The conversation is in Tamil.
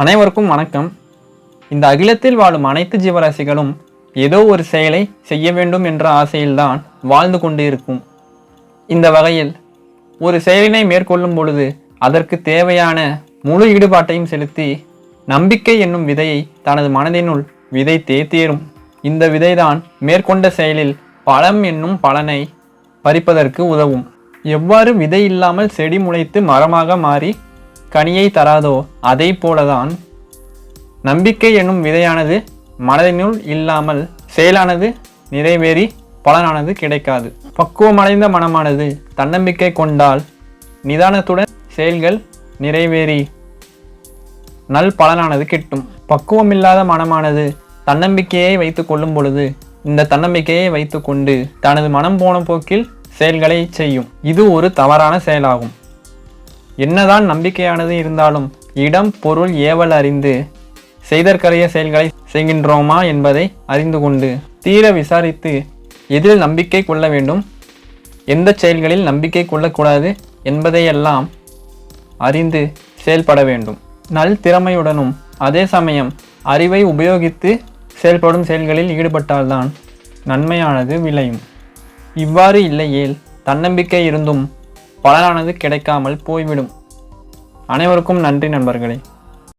அனைவருக்கும் வணக்கம். இந்த அகிலத்தில் வாழும் அனைத்து ஜீவராசிகளும் ஏதோ ஒரு செயலை செய்ய வேண்டும் என்ற ஆசையில்தான் வாழ்ந்து கொண்டு இருக்கும் இந்த வகையில் ஒரு செயலினை மேற்கொள்ளும் பொழுது அதற்கு தேவையான முழு ஈடுபாட்டையும் செலுத்தி நம்பிக்கை என்னும் விதையை தனது மனதினுள் விதைத்தே தேத்தேறும் இந்த விதைதான் மேற்கொண்ட செயலில் பழம் என்னும் பலனை பறிப்பதற்கு உதவும். எவ்வாறு விதை இல்லாமல் செடி முளைத்து மரமாக மாறி கனியை தராதோ அதை போலதான். நம்பிக்கை என்னும் விதையானது மனதினுள் இல்லாமல் செயலானது நிறைவேறி பலனானது கிடைக்காது. பக்குவமடைந்த மனமானது தன்னம்பிக்கை கொண்டால் நிதானத்துடன் செயல்கள் நிறைவேறி நல் பலனானது கிட்டும். பக்குவமில்லாத மனமானது தன்னம்பிக்கையை வைத்து கொள்ளும் பொழுது இந்த தன்னம்பிக்கையை வைத்துக்கொண்டு தனது மனம் போன போக்கில் செயல்களை செய்யும். இது ஒரு தவறான செயலாகும். என்னதான் நம்பிக்கையானது இருந்தாலும் இடம் பொருள் ஏவல் அறிந்து செய்தற்கரைய செயல்களை செய்கின்றோமா என்பதை அறிந்து கொண்டு தீர விசாரித்து எதில் நம்பிக்கை கொள்ள வேண்டும் எந்த செயல்களில் நம்பிக்கை கொள்ளக்கூடாது என்பதையெல்லாம் அறிந்து செயல்பட வேண்டும். நல் திறமையுடனும் அதே சமயம் அறிவை உபயோகித்து செயல்படும் செயல்களில் ஈடுபட்டால்தான் நன்மையானது விளையும். இவ்வாறு இல்லையேல் தன்னம்பிக்கை இருந்தும் பலனானது கிடைக்காமல் போய்விடும். அனைவருக்கும் நன்றி நண்பர்களே.